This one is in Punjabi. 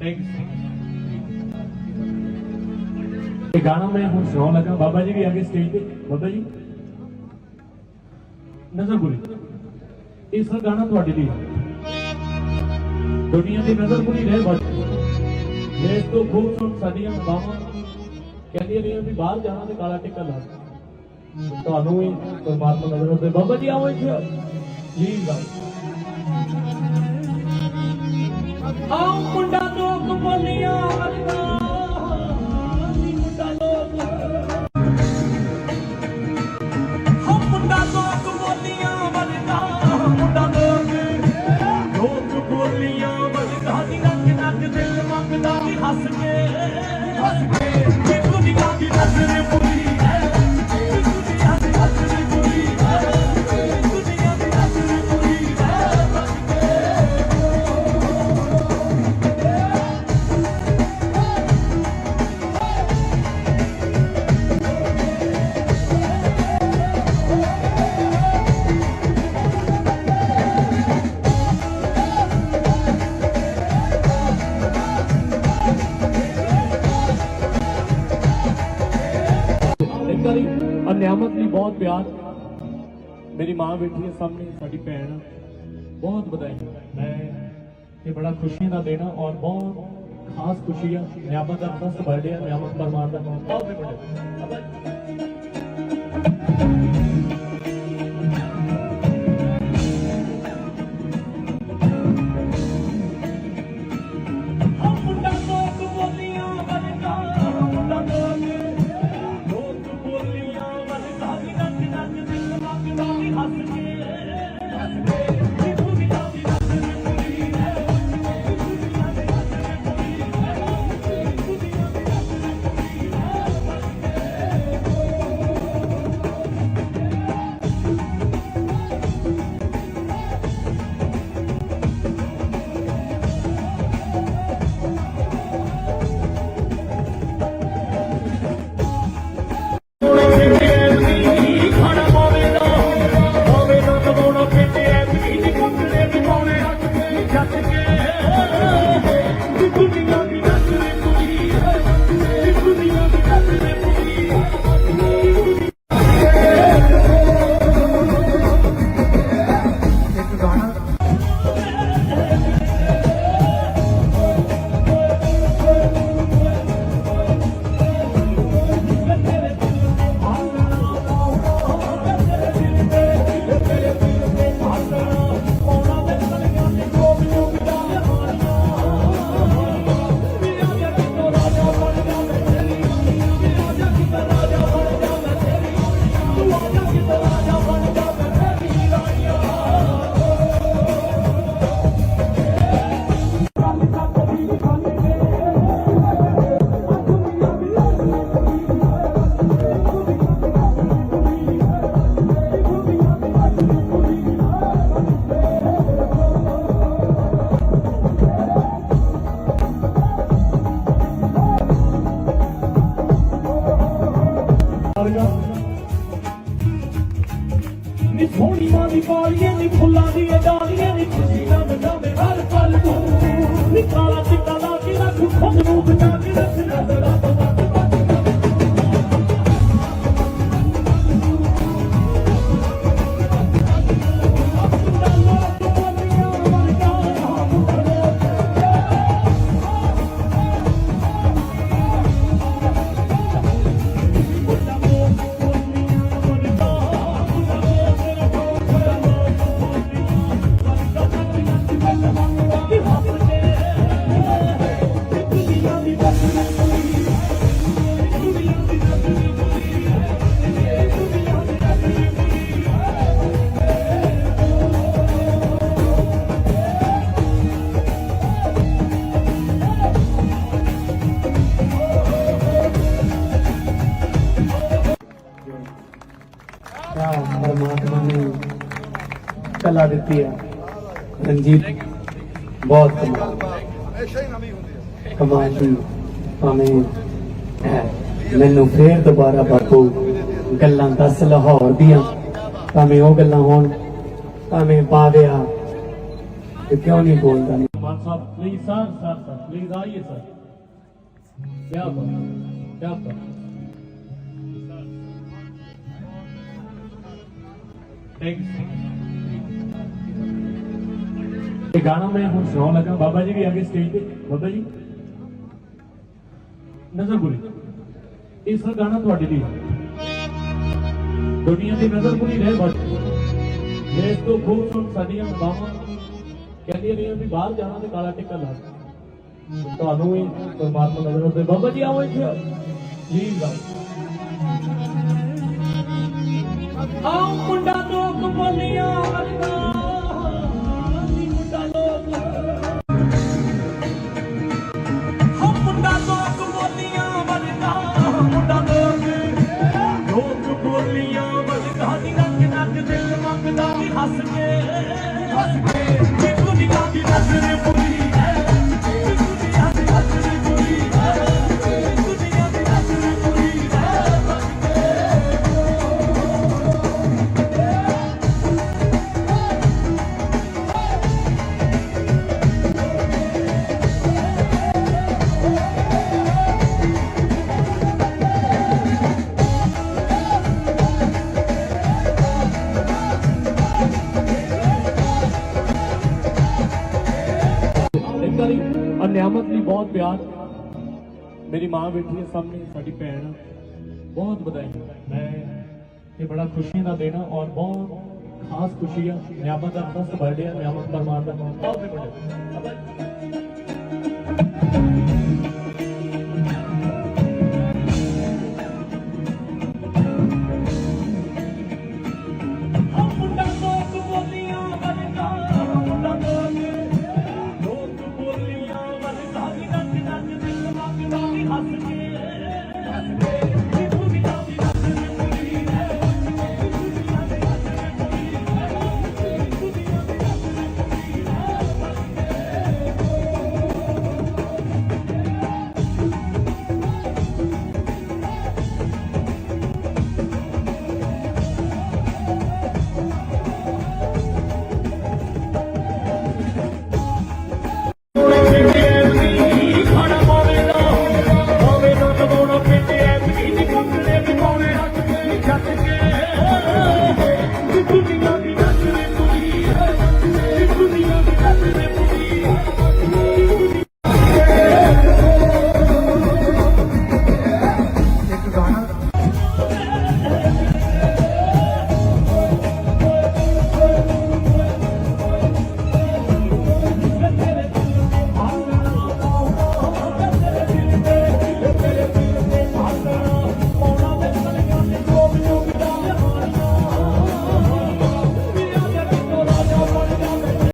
ਥੈਂਕ ਇਹ ਗਾਣਾ ਮੈਂ ਹੁਣ ਸੁਣਾਉਣ ਲੱਗਾ। ਬਾਬਾ ਜੀ ਵੀ ਆ ਗਏ ਸਟੇਜ ਬਾਬਾ ਜੀ, ਨਜ਼ਰ ਬੁਰੀ। ਇਸ ਗਾਣਾ ਤੁਹਾਡੇ ਲਈ ਦੁਨੀਆ ਦੀ ਨਜ਼ਰ ਬੁਰੀ ਰਹਿ ਬਸ। ਇਸ ਤੋਂ ਖੂਬਸੂਰਤ ਸਾਡੀਆਂ ਮਾਵਾਂ ਕਹਿੰਦੀਆਂ ਨੇ ਵੀ ਬਾਹਰ ਜਾਣਾ ਤੇ ਕਾਲਾ ਟਿੱਕਾ ਲਾ ਤੁਹਾਨੂੰ ਵੀ ਪਰਮਾਤਮਾ ਨਜ਼ਰ ਰੱਖੇ। ਬਾਬਾ ਜੀ, ਆਓ ਇੱਥੇ। ਪਲੀਜ਼ ਆਓ ਮੁੰਡਾ। ਬੋਲੀਆਂ ਵਰਗਾ ਨੀ ਬੋਲੀਆਂ ਵਰਗਾ ਨੱਕ ਨੱਕ ਦਿਲ ਮੰਗਦਾ ਵੀ ਹੱਸ ਕੇ ਹੱਸ ਕੇ ਨਿਆਮਤ ਲਈ ਬਹੁਤ ਪਿਆਰ ਮੇਰੀ ਮਾਂ ਬੈਠੀ ਹੈ ਸਾਹਮਣੇ ਸਾਡੀ ਭੈਣ ਬਹੁਤ ਵਧਾਈਆਂ ਮੈਂ ਇਹ ਬੜਾ ਖੁਸ਼ੀ ਦਾ ਦਿਨ ਆ ਔਰ ਬਹੁਤ ਖਾਸ ਖੁਸ਼ੀ ਆ ਨਿਆਮਤ ਦਾ ਫਸਟ ਬਰਥਡੇ ਆ ਨਿਆਮਤ ਪਰਮਾਰ ਦਾ ਬਹੁਤ ਬੜੇ ਮੁੰਡਾ ਨੀ ਸੋਹਣੀ ਮਾਂ ਦੀ, ਫੁੱਲਾਂ ਦੀ ਡਾਲੀਆਂ ਦੀ ਖੁਸ਼ੀ ਨਾ ਮਨਾਵੇ ਹਰ ਪਲ ਤੂੰ। ਨੀ ਕਿਆ ਪਰਮਾਤਮਾ ਨੇ ਕਲਾ ਦਿੱਤੀ ਆ ਰਣਜੀਤ, ਬਹੁਤ ਕਮਾਲ। ਕਮਾਲ ਦੀ ਭਾਵੇਂ ਮੈਨੂੰ ਫੇਰ ਦੁਬਾਰਾ ਬਾਪੂ ਗੱਲਾਂ ਦੱਸ ਲਾਹੌਰ ਦੀਆਂ। ਭਾਵੇਂ ਉਹ ਗੱਲਾਂ ਹੋਣ, ਭਾਵੇਂ ਪਾਵਿਆ ਤੇ ਕਿਉਂ ਨਹੀਂ ਬੋਲਦਾ Mann sahib please sir sir sir please ਆਈਏ ਸਰ ਕੀ ਬਾਤ ਕੀ ਬਾਤ थैंक ਇਹ ਗਾਣਾ ਮੈਂ ਹੁਣ ਸੁਣਾਉਣ ਲੱਗਾ। ਬਾਬਾ ਜੀ ਵੀ ਆ ਸਟੇਜ ਤੇ। ਬਾਬਾ ਜੀ। ਨਜ਼ਰ ਬੁਰੀ ਇਸ ਦਾ ਗਾਣਾ ਤੁਹਾਡੇ ਲਈ ਦੁਨੀਆ ਦੀ ਨਜ਼ਰ ਬੁਰੀ ਰਹਿ ਬਸ ਇਸ ਤੋਂ ਖੂਬਸੂਰਤ ਸਾਡੀਆਂ ਮਾਵਾਂ। ਕਹਿੰਦੀਆਂ ਨੇ ਵੀ ਬਾਹਰ ਜਾਣਾ ਤੇ ਕਾਲਾ ਟਿੱਕਾ ਲਾ ਤੁਹਾਨੂੰ ਵੀ ਪਰਮਾਤਮਾ ਨਜ਼ਰ ਰੱਖੇ ਬਾਬਾ ਜੀ, ਆਓ ਇੱਥੇ। ਪਲੀਜ਼ ਆਓ ਮੁੰਡਾ ਲੋਕ ਬੋਲੀਆਂ ਵਰਗਾ ਲੋਕ ਬੋਲੀਆਂ ਵਰਗਾ ਮੁੰਡਾ ਲੋਕ ਲੋਕ ਬੋਲੀਆਂ ਮੰਗਦਾ ਵੀ ਹੱਸ ਕੇ ਹੱਸ ਕੇ ਨਿਆਮਤ ਲਈ ਬਹੁਤ ਪਿਆਰ। ਮੇਰੀ ਮਾਂ ਬੈਠੀ ਹੈ ਸਾਹਮਣੇ, ਸਾਡੀ ਭੈਣ। ਬਹੁਤ ਵਧਾਈ। ਮੈਂ ਇਹ ਬੜਾ ਖੁਸ਼ੀ ਦਾ ਦੇਣਾ ਔਰ ਬਹੁਤ ਖਾਸ ਖੁਸ਼ੀ ਹੈ ਨਿਆਮਤ ਦਾ ਫਸਟ ਬਰਥਡੇ ਹੈ ਨਿਆਮਤ ਪਰਮਾਰ ਦਾ। ਬਹੁਤ ਬਹੁਤ